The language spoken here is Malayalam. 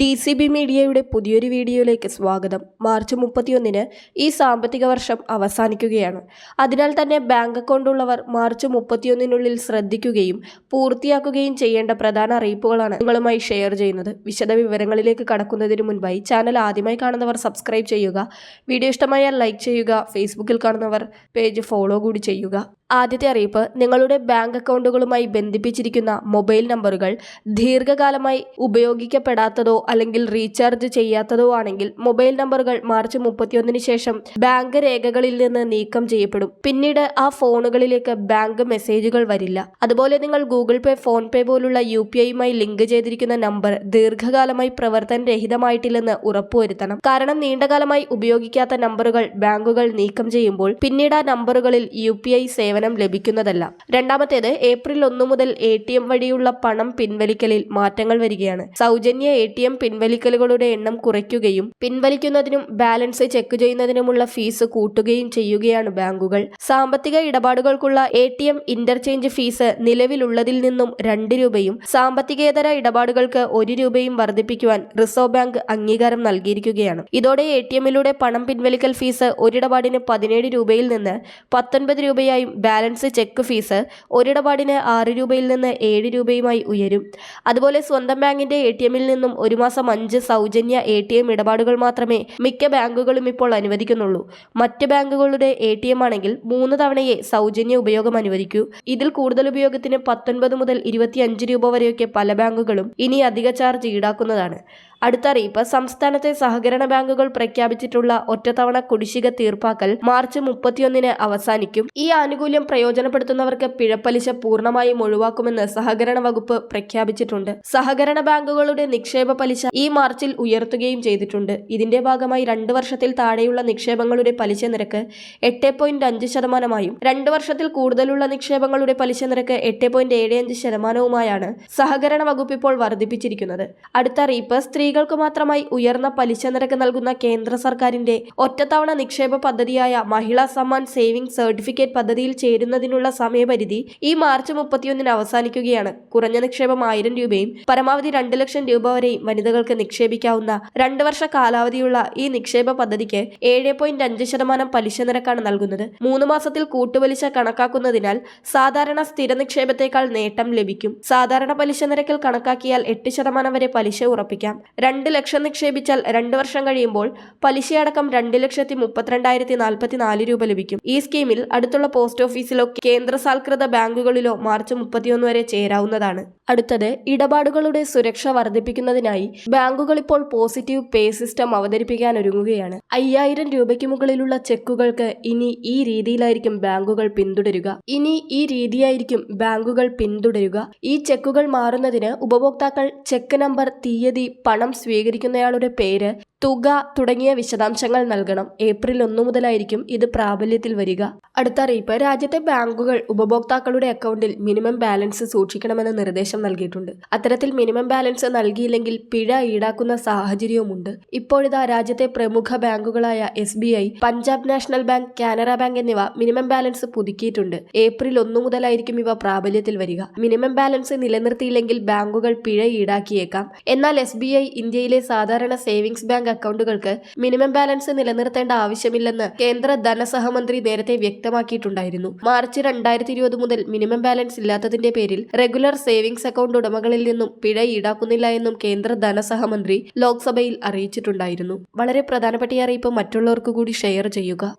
ഡി സി ബി മീഡിയയുടെ പുതിയൊരു വീഡിയോയിലേക്ക് സ്വാഗതം. മാർച്ച് മുപ്പത്തിയൊന്നിന് ഈ സാമ്പത്തിക വർഷം അവസാനിക്കുകയാണ്. അതിനാൽ തന്നെ ബാങ്ക് അക്കൗണ്ട് ഉള്ളവർ മാർച്ച് മുപ്പത്തിയൊന്നിനുള്ളിൽ ശ്രദ്ധിക്കുകയും പൂർത്തിയാക്കുകയും ചെയ്യേണ്ട പ്രധാന അറിയിപ്പുകളാണ് നിങ്ങളുമായി ഷെയർ ചെയ്യുന്നത്. വിശദ വിവരങ്ങളിലേക്ക് കടക്കുന്നതിന് മുൻപായി ചാനൽ ആദ്യമായി കാണുന്നവർ സബ്സ്ക്രൈബ് ചെയ്യുക. വീഡിയോ ഇഷ്ടമായാൽ ലൈക്ക് ചെയ്യുക. ഫേസ്ബുക്കിൽ കാണുന്നവർ പേജ് ഫോളോ കൂടി ചെയ്യുക. ആദ്യത്തെ അറിയിപ്പ് നിങ്ങളുടെ ബാങ്ക് അക്കൗണ്ടുകളുമായി ബന്ധിപ്പിച്ചിരിക്കുന്ന മൊബൈൽ നമ്പറുകൾ ദീർഘകാലമായി ഉപയോഗിക്കപ്പെടാത്തതോ അല്ലെങ്കിൽ റീചാർജ് ചെയ്യാത്തതോ ആണെങ്കിൽ മൊബൈൽ നമ്പറുകൾ മാർച്ച് മുപ്പത്തിയൊന്നിന് ശേഷം ബാങ്ക് രേഖകളിൽ നിന്ന് നീക്കം ചെയ്യപ്പെടും. പിന്നീട് ആ ഫോണുകളിലേക്ക് ബാങ്ക് മെസ്സേജുകൾ വരില്ല. അതുപോലെ നിങ്ങൾ ഗൂഗിൾ പേ ഫോൺ പേ പോലുള്ള യു പി ഐയുമായി ലിങ്ക് ചെയ്തിരിക്കുന്ന നമ്പർ ദീർഘകാലമായി പ്രവർത്തനരഹിതമായിട്ടില്ലെന്ന് ഉറപ്പുവരുത്തണം. കാരണം നീണ്ടകാലമായി ഉപയോഗിക്കാത്ത നമ്പറുകൾ ബാങ്കുകൾ നീക്കം ചെയ്യുമ്പോൾ പിന്നീട് ആ നമ്പറുകളിൽ യു പി ഐ സേവനം ലഭിക്കുന്നതല്ല. രണ്ടാമത്തേത് ഏപ്രിൽ ഒന്ന് മുതൽ എ ടി എം വഴിയുള്ള പണം പിൻവലിക്കലിൽ മാറ്റങ്ങൾ വരികയാണ്. സൗജന്യ എ ടി എം പിൻവലിക്കലുകളുടെ എണ്ണം കുറയ്ക്കുകയും പിൻവലിക്കുന്നതിനും ബാലൻസ് ചെക്ക് ചെയ്യുന്നതിനുമുള്ള ഫീസ് കൂട്ടുകയും ചെയ്യുകയാണ് ബാങ്കുകൾ. സാമ്പത്തിക ഇടപാടുകൾക്കുള്ള A T M interchange fees നിലവിലുള്ളതിൽ നിന്നും രണ്ട് രൂപയും സാമ്പത്തികേതര ഇടപാടുകൾക്ക് ഒരു രൂപയും വർദ്ധിപ്പിക്കുവാൻ റിസർവ് ബാങ്ക് അംഗീകാരം നൽകിയിരിക്കുകയാണ്. ഇതോടെ എ ടി എമ്മിലൂടെ പണം പിൻവലിക്കൽ ഫീസ് ഒരിടപാടിന് പതിനേഴ് രൂപയിൽ നിന്ന് പത്തൊൻപത് രൂപയായും ബാലൻസ് ചെക്ക് ഫീസ് ഒരിടപാടിന് ആറ് രൂപയിൽ നിന്ന് ഏഴ് രൂപയുമായി ഉയരും. അതുപോലെ സ്വന്തം ബാങ്കിന്റെ എ ടി എമ്മിൽ നിന്നും ഒരു മാസം അഞ്ച് സൗജന്യ എ ടി എം ഇടപാടുകൾ മാത്രമേ മിക്ക ബാങ്കുകളും ഇപ്പോൾ അനുവദിക്കുന്നുള്ളൂ. മറ്റ് ബാങ്കുകളുടെ എ ടി എം ആണെങ്കിൽ മൂന്ന് തവണയെ സൗജന്യ ഉപയോഗം അനുവദിക്കൂ. ഇതിൽ കൂടുതൽ ഉപയോഗത്തിന് പത്തൊൻപത് മുതൽ ഇരുപത്തിയഞ്ച് രൂപ വരെയൊക്കെ പല ബാങ്കുകളും ഇനി അധിക ചാർജ് ഈടാക്കുന്നതാണ്. അടുത്ത അറിയിപ്പ് സംസ്ഥാനത്തെ സഹകരണ ബാങ്കുകൾ പ്രഖ്യാപിച്ചിട്ടുള്ള ഒറ്റത്തവണ കുടിശ്ശിക തീർപ്പാക്കൽ മാർച്ച് മുപ്പത്തിയൊന്നിന് അവസാനിക്കും. ഈ ആനുകൂല്യം പ്രയോജനപ്പെടുത്തുന്നവർക്ക് പിഴപ്പലിശ പൂർണമായും ഒഴിവാക്കുമെന്ന് സഹകരണ വകുപ്പ് പ്രഖ്യാപിച്ചിട്ടുണ്ട്. സഹകരണ ബാങ്കുകളുടെ നിക്ഷേപ പലിശ ഈ മാർച്ചിൽ ഉയർത്തുകയും ചെയ്തിട്ടുണ്ട്. ഇതിന്റെ ഭാഗമായി രണ്ട് വർഷത്തിൽ താഴെയുള്ള നിക്ഷേപങ്ങളുടെ പലിശ നിരക്ക് എട്ട് പോയിന്റ് അഞ്ച് ശതമാനമായും രണ്ട് വർഷത്തിൽ കൂടുതലുള്ള നിക്ഷേപങ്ങളുടെ പലിശ നിരക്ക് എട്ട് പോയിന്റ് ഏഴ് അഞ്ച് ശതമാനവുമായാണ് സഹകരണ വകുപ്പ് ഇപ്പോൾ വർദ്ധിപ്പിച്ചിരിക്കുന്നത്. അടുത്ത അറിയിപ്പ് സ്ത്രീകൾക്ക് മാത്രമായി ഉയർന്ന പലിശ നിരക്ക് നൽകുന്ന കേന്ദ്ര സർക്കാരിന്റെ ഒറ്റത്തവണ നിക്ഷേപ പദ്ധതിയായ മഹിളാ സമ്മാൻ സേവിംഗ് സർട്ടിഫിക്കറ്റ് പദ്ധതിയിൽ ചേരുന്നതിനുള്ള സമയപരിധി ഈ മാർച്ച് മുപ്പത്തിയൊന്നിന് അവസാനിക്കുകയാണ്. കുറഞ്ഞ നിക്ഷേപം ആയിരം രൂപയും പരമാവധി രണ്ട് ലക്ഷം രൂപ വരെയും വനിതകൾക്ക് നിക്ഷേപിക്കാവുന്ന രണ്ട് വർഷ കാലാവധിയുള്ള ഈ നിക്ഷേപ പദ്ധതിക്ക് ഏഴ് പോയിന്റ് അഞ്ച് ശതമാനം പലിശ നിരക്കാണ് നൽകുന്നത്. മൂന്ന് മാസത്തിൽ കൂട്ടുപലിശ കണക്കാക്കുന്നതിനാൽ സാധാരണ സ്ഥിര നിക്ഷേപത്തേക്കാൾ നേട്ടം ലഭിക്കും. സാധാരണ പലിശ നിരക്കിൽ കണക്കാക്കിയാൽ എട്ട് ശതമാനം വരെ പലിശ ഉറപ്പിക്കാം. രണ്ട് ലക്ഷം നിക്ഷേപിച്ചാൽ രണ്ട് വർഷം കഴിയുമ്പോൾ പലിശയടക്കം രണ്ട് ലക്ഷത്തി മുപ്പത്തിരണ്ടായിരത്തി നാൽപ്പത്തി നാല് രൂപ ലഭിക്കും. ഈ സ്കീമിൽ അടുത്തുള്ള പോസ്റ്റ് ഓഫീസിലോ കേന്ദ്രസാൽകൃത ബാങ്കുകളിലോ മാർച്ച് മുപ്പത്തിയൊന്ന് വരെ ചേരാവുന്നതാണ്. അടുത്തത് ഇടപാടുകളുടെ സുരക്ഷ വർദ്ധിപ്പിക്കുന്നതിനായി ബാങ്കുകൾ ഇപ്പോൾ പോസിറ്റീവ് പേ സിസ്റ്റം അവതരിപ്പിക്കാൻ ഒരുങ്ങുകയാണ്. അയ്യായിരം രൂപയ്ക്ക് മുകളിലുള്ള ചെക്കുകൾക്ക് ഇനി ഈ രീതിയിലായിരിക്കും ബാങ്കുകൾ പിന്തുടരുക. ഇനി ഈ രീതിയായിരിക്കും ബാങ്കുകൾ പിന്തുടരുക. ഈ ചെക്കുകൾ മാറുന്നതിന് ഉപഭോക്താക്കൾ ചെക്ക് നമ്പർ തീയതി പണം സ്വീകരിക്കുന്നയാളുടെ പേര് തുക തുടങ്ങിയ വിശദാംശങ്ങൾ നൽകണം. ഏപ്രിൽ ഒന്നു മുതലായിരിക്കും ഇത് പ്രാബല്യത്തിൽ വരിക. അടുത്ത അറിയിപ്പ് രാജ്യത്തെ ബാങ്കുകൾ ഉപഭോക്താക്കളുടെ അക്കൗണ്ടിൽ മിനിമം ബാലൻസ് സൂക്ഷിക്കണമെന്ന് നിർദ്ദേശം നൽകിയിട്ടുണ്ട്. അത്തരത്തിൽ മിനിമം ബാലൻസ് നൽകിയില്ലെങ്കിൽ പിഴ ഈടാക്കുന്ന സാഹചര്യവുമുണ്ട്. ഇപ്പോഴിതാ രാജ്യത്തെ പ്രമുഖ ബാങ്കുകളായ S B I Punjab National Bank Canara Bank എന്നിവ മിനിമം ബാലൻസ് പുതുക്കിയിട്ടുണ്ട്. ഏപ്രിൽ ഒന്നു മുതലായിരിക്കും ഇവ പ്രാബല്യത്തിൽ വരിക. മിനിമം ബാലൻസ് നിലനിർത്തിയില്ലെങ്കിൽ ബാങ്കുകൾ പിഴ ഈടാക്കിയേക്കാം. എന്നാൽ എസ് ബി ഐ ഇന്ത്യയിലെ സാധാരണ സേവിങ്സ് ബാങ്ക് അക്കൗണ്ടുകൾക്ക് മിനിമം ബാലൻസ് നിലനിർത്തേണ്ട ആവശ്യമില്ലെന്ന് കേന്ദ്ര ധനസഹമന്ത്രി നേരത്തെ വ്യക്തമാക്കിയിട്ടുണ്ടായിരുന്നു. മാർച്ച് രണ്ടായിരത്തി ഇരുപത് മുതൽ മിനിമം ബാലൻസ് ഇല്ലാത്തതിന്റെ പേരിൽ റെഗുലർ സേവിങ്സ് അക്കൗണ്ട് ഉടമകളിൽ നിന്നും പിഴ ഈടാക്കുന്നില്ല എന്നും കേന്ദ്ര ധനസഹമന്ത്രി ലോക്സഭയിൽ അറിയിച്ചിട്ടുണ്ടായിരുന്നു. വളരെ പ്രധാനപ്പെട്ട ഈ അറിയിപ്പ് മറ്റുള്ളവർക്ക് കൂടി ഷെയർ ചെയ്യുക.